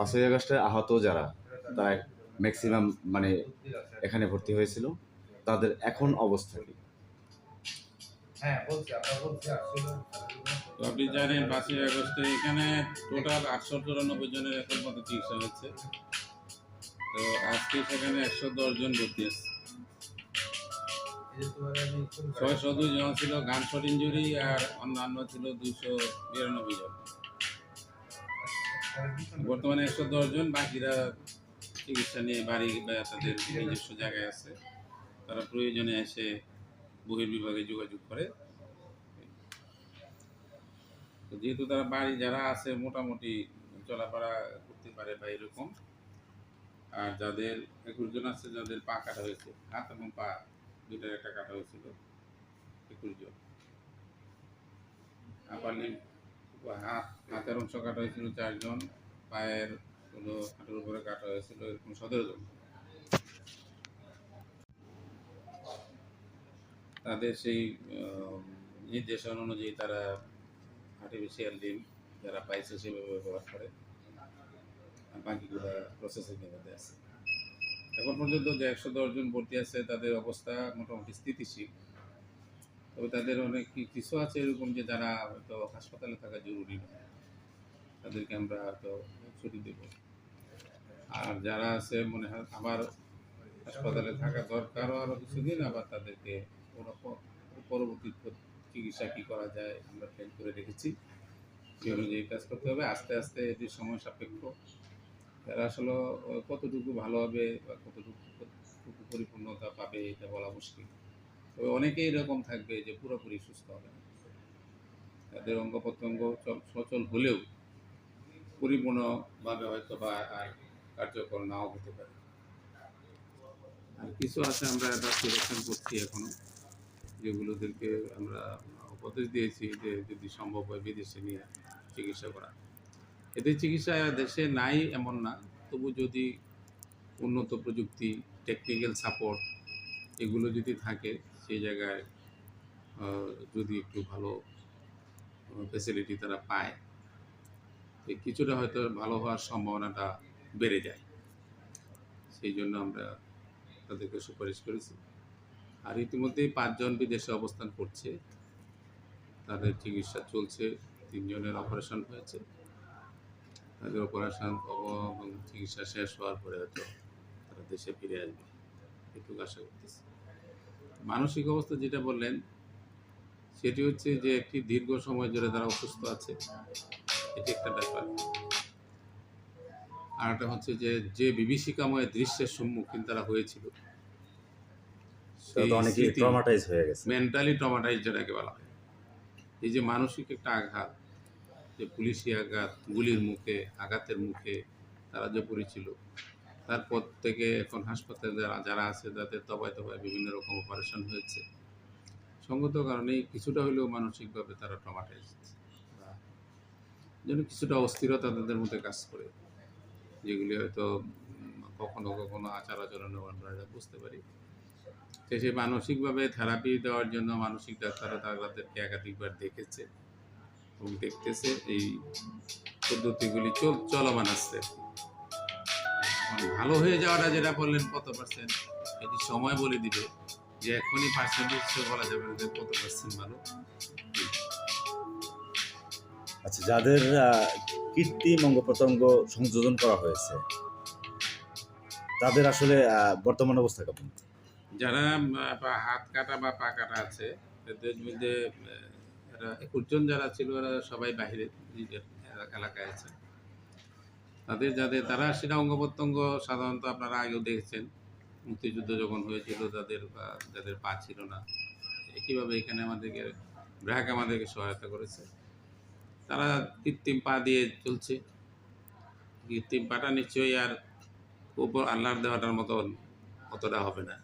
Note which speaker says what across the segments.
Speaker 1: পাঁচই আগস্টে আহত যারা তারা ম্যাক্সিমাম মানে এখানে ভর্তি হয়েছিল। তাদের এখন অবস্থা কি?
Speaker 2: আপনি জানেন পাঁচই আগস্টে এখানে টোটাল আটশো চুরানব্বই জনের এখন মতো চিকিৎসা হচ্ছে তো আজকে সেখানে একশো দশ জন ভর্তি আছে। ছয়শো দুই জন ছিল গান শট ইঞ্জুরি আর অন্যান্য ছিল দুইশো বিরানব্বই জন। বর্তমানে একশো দশ জন, বাকিরা চিকিৎসা নিয়ে বাড়ি বা তাদের নিজস্ব জায়গায় আছে। তারা প্রয়োজনে এসে বহির্বিভাগে যোগাযোগ করে। যেহেতু তারা বাড়ি যারা আছে, মোটামুটি চলাফেরা করতে পারে বা এরকম। আর যাদের একুশ জন আছে, যাদের পা কাটা হয়েছে, হাত এবং পা দুইটার একটা কাটা হয়েছিল, একুশ জন। হাত হাতের অংশ কাটা হয়েছিল চারজন, পায়ের হলো হাঁটুর উপরে কাটা হয়েছিল এরকম সতেরো জন তাদের সেই নির্দেশনা অনুযায়ী তারা আর্টিফিশিয়াল ডিম যারা পাইছে সেভাবে ব্যবহার করে। বাকিগুলো প্রসেসিংয়ের মধ্যে আছে। এখন পর্যন্ত যে একশো দশ জন ভর্তি আছে, তাদের অবস্থা মোটামুটি স্থিতিশীল। তবে তাদের অনেক কিছু আছে এরকম যে যারা হয়তো হাসপাতালে থাকা জরুরি নয় তাদেরকে আমরা হয়তো ছুটি দেব। আর যারা আছে মনে হয় আবার হাসপাতালে থাকা দরকারও আরও কিছুদিন, আবার তাদেরকে ওরা পরবর্তী চিকিৎসা কী করা যায় আমরা প্ল্যান করে রেখেছি সেই অনুযায়ী কাজ করতে হবে। আস্তে আস্তে এটি সময় সাপেক্ষ। তারা আসলে কতটুকু ভালো হবে বা কতটুকু পরিপূর্ণতা পাবে এটা বলা মুশকিল। তবে অনেকেই এরকম থাকবে যে পুরোপুরি সুস্থ হবে না। তাদের অঙ্গ প্রত্যঙ্গ সচল হলেও পরিপূর্ণভাবে হয়তো বা আর কার্যকর নাও হতে পারে। আর কিছু আছে আমরা এটা সিলেকশন করছি এখনও, যেগুলোদেরকে আমরা উপদেশ দিয়েছি যে যদি সম্ভব হয় বিদেশে নিয়ে চিকিৎসা করা। এদের চিকিৎসা দেশে নাই এমন না, তবু যদি উন্নত প্রযুক্তি টেকনিক্যাল সাপোর্ট এগুলো যদি থাকে সেই জায়গায় যদি একটু ভালো ফেসিলিটি তারা পায় কিছুটা হয়তো ভালো হওয়ার সম্ভাবনাটা বেড়ে যায়। সেই জন্য আমরা তাদেরকে সুপারিশ করেছি। আর ইতিমধ্যেই পাঁচজন বিদেশে অবস্থান করছে। তাদের চিকিৎসা চলছে, তিনজনের অপারেশন হয়েছে। তাদের অপারেশন এবং চিকিৎসা শেষ হওয়ার পরে হয়তো তারা দেশে ফিরে আসবে। এটুকু আশা করতেছি। মানসিক অবস্থা যেটা বললেন সেটি হচ্ছে যে একটি দীর্ঘ সময় ধরে তারা অসুস্থ আছে। এটি একটা ব্যাপার। আর একটা হচ্ছে যে যে বিভীষিকাময় দৃশ্যের সম্মুখীন তারা হয়েছিল
Speaker 1: হয়ে
Speaker 2: মেন্টালি ট্রমাটাইজ যেটাকে বলা হয়। এই যে মানসিক একটা আঘাত যে পুলিশি আঘাত গুলির মুখে আঘাতের মুখে তারা যে পড়েছিল তারপর থেকে এখন হাসপাতালে যারা যারা আছে তাদের তবায় তবায় বিভিন্ন রকম অপারেশন হয়েছে। সঙ্গত কারণেই কিছুটা হলেও মানসিকভাবে তারা ট্রমাটাইজ যেন কিছুটা অস্থিরতা তাদের মধ্যে কাজ করে। যেগুলি হয়তো কখনো কখনো আচার আচরণে আমরা বুঝতে পারি। তো সেই মানসিকভাবে থেরাপি দেওয়ার জন্য মানসিক ডাক্তাররা তাদেরকে একাধিকবার দেখেছে এবং দেখতেছে এই পদ্ধতিগুলি চল, চলমান আসছে ভালো হয়ে যাওয়াটা যেটা বললেন কত পার্সেন্ট এটি সময় বলে দিবে। যে এখনই পার্সেন্টেজ বলা যাবে না যে কত পার্সেন্ট ভালো।
Speaker 1: আচ্ছা যাদের কৃত্রিম অঙ্গ প্রত্যঙ্গ সংযোজন করা হয়েছে তাদের আসলে বর্তমান অবস্থা কেমন?
Speaker 2: যারা হাত কাটা বা পা কাটা আছে এদের মধ্যে একুশজন যারা ছিল এরা সবাই বাইরে নিজের এলাকায় আছে। তাদের যাদের তারা সেটা অঙ্গ প্রত্যঙ্গ সাধারণত আপনারা আগেও দেখেছেন। মুক্তিযুদ্ধ যখন হয়েছিল, তাদের যাদের পা ছিল না একইভাবে এখানে আমাদেরকে, ব্র্যাক আমাদেরকে সহায়তা করেছে। তারা কৃত্রিম পা দিয়ে চলছে। কৃত্রিম পাটা নিশ্চয়ই আর উপর আল্লাহর দেওয়াটার মতন অতটা হবে না।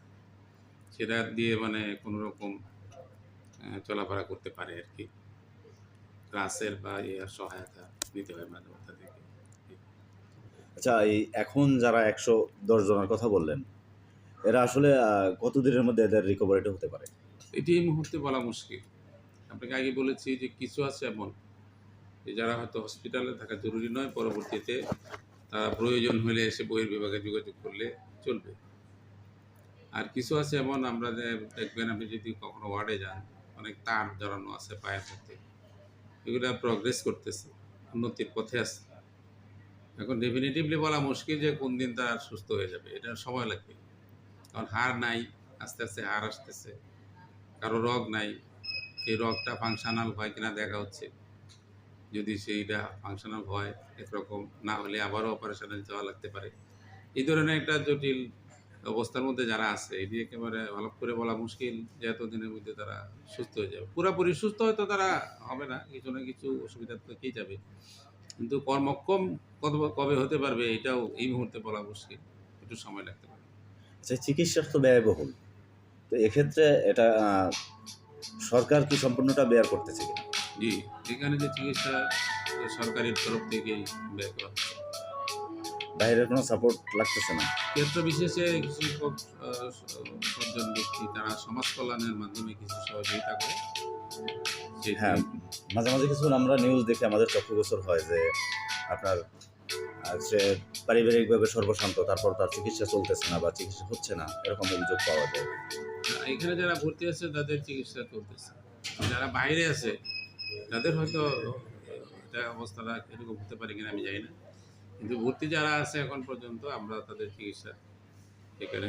Speaker 2: সেটা দিয়ে মানে কোনো রকম চলাফেরা করতে পারে আর কি। ক্লাসের বা ইয়ার সহায়তা নিতে হয় মাঝে মধ্যে থেকে।
Speaker 1: আচ্ছা এই এখন যারা একশো দশ জনের কথা বললেন, এরা আসলে কতদিনের মধ্যে এদের রিকভারিটা হতে পারে?
Speaker 2: এটি এই মুহূর্তে বলা মুশকিল। আপনাকে আগে বলেছি যে কিছু আছে এমন যারা হয়তো হসপিটালে থাকা জরুরি নয়, পরবর্তীতে তারা প্রয়োজন হলে এসে বইয়ের বিভাগে যোগাযোগ করলে চলবে। আর কিছু আছে এমন, আমরা দেখবেন আপনি যদি কখনো ওয়ার্ডে যান, অনেক তার জড়ানো আছে পায়ের মধ্যে, এগুলো প্রগ্রেস করতেছে, উন্নতির পথে আছে। এখন ডেফিনেটিভলি বলা মুশকিল যে কোন দিন তার সুস্থ হয়ে যাবে, এটা সময় লাগবে। কারণ হার নাই, আস্তে আস্তে হার আসতেছে, কারও রোগ নাই এই রোগটা ফাংশনাল হয় কিনা দেখা হচ্ছে। যদি সেইটা ফাংশনাল হয়, একরকম, না হলে আবারও অপারেশনে যাওয়া লাগতে পারে। এই ধরনের একটা জটিল অবস্থার মধ্যে যারা আছে এটি একেবারে ভালো করে বলা মুশকিল যে এতদিনের মধ্যে তারা সুস্থ হয়ে যাবে। পুরোপুরি সুস্থ হয়তো তারা হবে না, কিছু না কিছু অসুবিধা থেকেই যাবে। কিন্তু কর্মক্ষম কত- কবে হতে পারবে এটাও এই মুহূর্তে বলা মুশকিল। একটু সময় লাগতে পারে।
Speaker 1: আচ্ছা চিকিৎসা তো ব্যয়বহুল। তো এক্ষেত্রে এটা সরকার কি সম্পূর্ণটা ব্যয় করতেছে কিনা
Speaker 2: জি এখানে যে চিকিৎসা সরকারের তরফ থেকেই ব্যয় করা
Speaker 1: বাইরের কোনো সাপোর্ট লাগতেছে না?
Speaker 2: ক্ষেত্র বিশেষে কিছু সজ্জন ব্যক্তি তারা সমাজ কল্যাণের মাধ্যমে কিছু সহযোগিতা করে।
Speaker 1: হ্যাঁ। মাঝে মাঝে কিছু আমরা নিউজ দেখে আমাদের চক্ষুগোচর হয় যে আপনার সে পারিবারিকভাবে সর্বশান্ত তারপর তার চিকিৎসা চলতেছে না বা চিকিৎসা হচ্ছে না এরকম অভিযোগ পাওয়া যায়।
Speaker 2: এখানে যারা ভর্তি আছে তাদের চিকিৎসা চলতেছে। যারা বাইরে আছে তাদের হয়তো অবস্থাটা এরকম হতে পারে কিনা আমি জানি না। কিন্তু ভর্তি যারা আছে এখন পর্যন্ত আমরা তাদের চিকিৎসা এখানে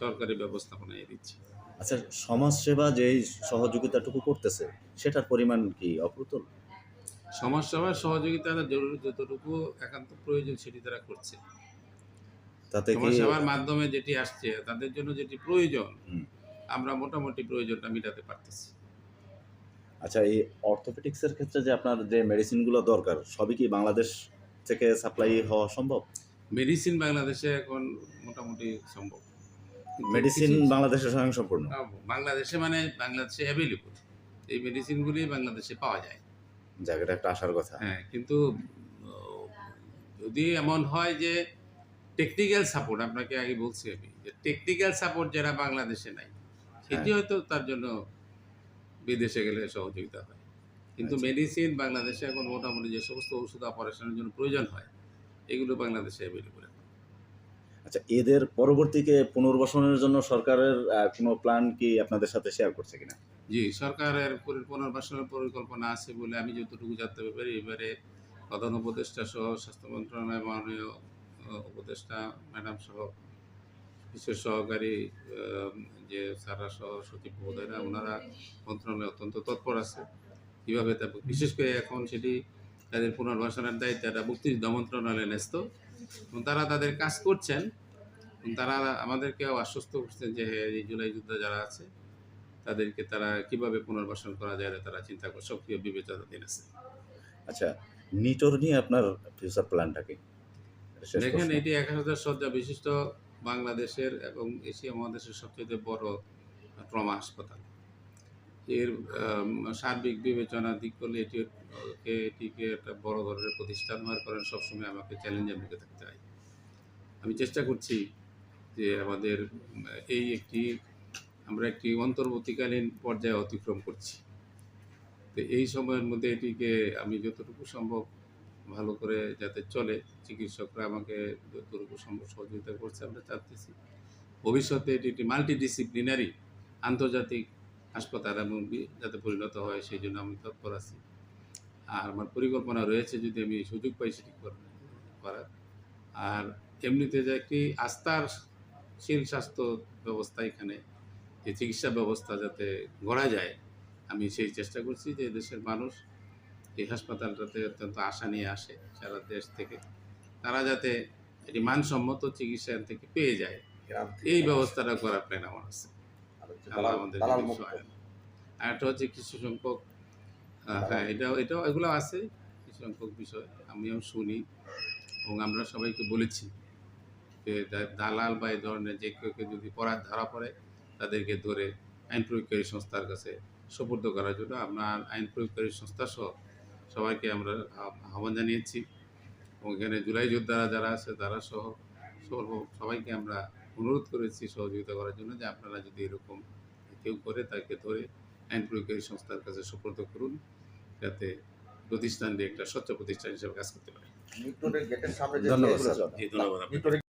Speaker 2: সরকারি ব্যবস্থাপনায় দিচ্ছি।
Speaker 1: আচ্ছা সমাজসেবা যেই সহযোগিতাটুকু করতেছে সেটার পরিমাণ কি অপ্রতুল?
Speaker 2: সমাজসেবার সহযোগিতা জরুরি যতটুকু একান্ত প্রয়োজন সেটি তারা করছে।
Speaker 1: তাতে কি
Speaker 2: সমাজসেবার মাধ্যমে যেটি আসছে তাদের জন্য যেটি প্রয়োজন আমরা মোটামুটি প্রয়োজনটা মেটাতে পারতেছি।
Speaker 1: আচ্ছা এই অর্থোপেডিক্সের ক্ষেত্রে যে আপনার যে মেডিসিনগুলো দরকার সবই কি বাংলাদেশ থেকে সাপ্লাই হওয়া সম্ভব?
Speaker 2: মেডিসিন বাংলাদেশে এখন মোটামুটি সম্ভব।
Speaker 1: মেডিসিন বাংলাদেশে স্বয়ংসম্পূর্ণ।
Speaker 2: বাংলাদেশে মানে বাংলাদেশে অ্যাভেলেবল এই মেডিসিনগুলি বাংলাদেশে পাওয়া যায়।
Speaker 1: জায়গাটা একটা আসার কথা।
Speaker 2: হ্যাঁ কিন্তু যদি এমন হয় যে টেকনিক্যাল সাপোর্ট আপনাকে আগে বলছি আমি যে টেকনিক্যাল সাপোর্ট যারা বাংলাদেশে নাই সেটি
Speaker 1: হ্যাঁ।
Speaker 2: হয়তো তার জন্য বিদেশে গেলে সহযোগিতা হয়। কিন্তু
Speaker 1: আচ্ছা।
Speaker 2: মেডিসিন বাংলাদেশে এখন মোটামুটি যে সমস্ত ওষুধ অপারেশনের জন্য প্রয়োজন হয় এগুলো বাংলাদেশে অ্যাভেলেবল
Speaker 1: আচ্ছা এদের পরবর্তীকে পুনর্বাসনের জন্য সরকারের কোনো প্ল্যান কি আপনাদের সাথে শেয়ার করছে কিনা?
Speaker 2: জি, সরকারের পুনর- পুনর্বাসনের পরিকল্পনা আছে বলে আমি যতটুকু জানতে পারি এবারে প্রধান উপদেষ্টা সহ স্বাস্থ্য মন্ত্রণালয়ের মাননীয় উপদেষ্টা ম্যাডাম সহ বিশেষ সহকারী যে সারা সহ সচিব মহোদয়রা, ওনারা মন্ত্রণালয়ে অত্যন্ত তৎপর আছে। কীভাবে তা, বিশেষ করে এখন সেটি তাদের পুনর্বাসনের দায়িত্ব মুক্তিযুদ্ধ মন্ত্রণালয়ে ন্যস্ত। তারা তাদের কাজ করছেন তারা আমাদেরকে আশ্বস্ত করছেন যে হ্যাঁ, এই জুলাই যোদ্ধা যারা আছে তাদেরকে তারা কীভাবে পুনর্বাসন করা যায় তারা চিন্তা করে সক্রিয় বিবেচনাধীন আছে।
Speaker 1: আচ্ছা নিটোর নিয়ে আপনার ফিউচার প্ল্যানটা কি?
Speaker 2: দেখেন এটি এক হাজার শয্যা বিশিষ্ট বাংলাদেশের এবং এশিয়া মহাদেশের সবচেয়ে বড় ট্রমা হাসপাতাল। এর সার্বিক বিবেচনা দিক করলে এটি এটিকে একটা বড় ধরনের প্রতিষ্ঠান হওয়ার কারণে সবসময় আমাকে চ্যালেঞ্জের মুখে থাকতে হয়। আমি চেষ্টা করছি যে আমাদের, এই একটি, আমরা একটি অন্তর্বর্তীকালীন পর্যায়ে অতিক্রম করছি। তো এই সময়ের মধ্যে এটিকে আমি যতটুকু সম্ভব ভালো করে যাতে চলে, চিকিৎসকরা আমাকে যতটুকু সম্ভব সহযোগিতা করছে আমরা চাচ্ছি। ভবিষ্যতে এটি একটি মাল্টিডিসিপ্লিনারি আন্তর্জাতিক হাসপাতাল এবং যাতে পরিণত হয় সেই জন্য আমি তৎপর আছি। আর আমার পরিকল্পনা রয়েছে যদি আমি সুযোগ পাই সেটি করার। আর এমনিতে যে একটি আস্থার শীল স্বাস্থ্য ব্যবস্থা এখানে যে চিকিৎসা ব্যবস্থা যাতে গড়া যায় আমি সেই চেষ্টা করছি যে দেশের মানুষ এই হাসপাতালটাতে অত্যন্ত আশা নিয়ে আসে সারা দেশ থেকে। তারা যাতে এটি মানসম্মত চিকিৎসা থেকে পেয়ে যায় এই ব্যবস্থাটা করার প্ল্যান আমার আছে। আল্লাহ আমাদের আর একটা হচ্ছে কিছু সংখ্যক হ্যাঁ এটাও এটাও এগুলো আছে কিছু সংখ্যক বিষয়। আমিও শুনি এবং আমরা সবাইকে বলেছি যে দালাল বা এই ধরনের যে কেউ কেউ যদি পড়ার ধরা পড়ে তাদেরকে ধরে আইন প্রয়োগকারী সংস্থার কাছে সুপর্দ করার জন্য আমরা আইন প্রয়োগকারী সংস্থা সহ সবাইকে আমরা আহ্বান জানিয়েছি। এবং এখানে জুলাই যোদ্ধারা যারা আছে তারা সহ সবাইকে আমরা অনুরোধ করেছি সহযোগিতা করার জন্য যে আপনারা যদি এরকম কেউ করে তাকে ধরে আইন প্রয়োগকারী সংস্থার কাছে সুপ্রত করুন যাতে প্রতিষ্ঠানটি একটা স্বচ্ছ প্রতিষ্ঠান হিসেবে কাজ করতে পারে।
Speaker 3: ধন্যবাদ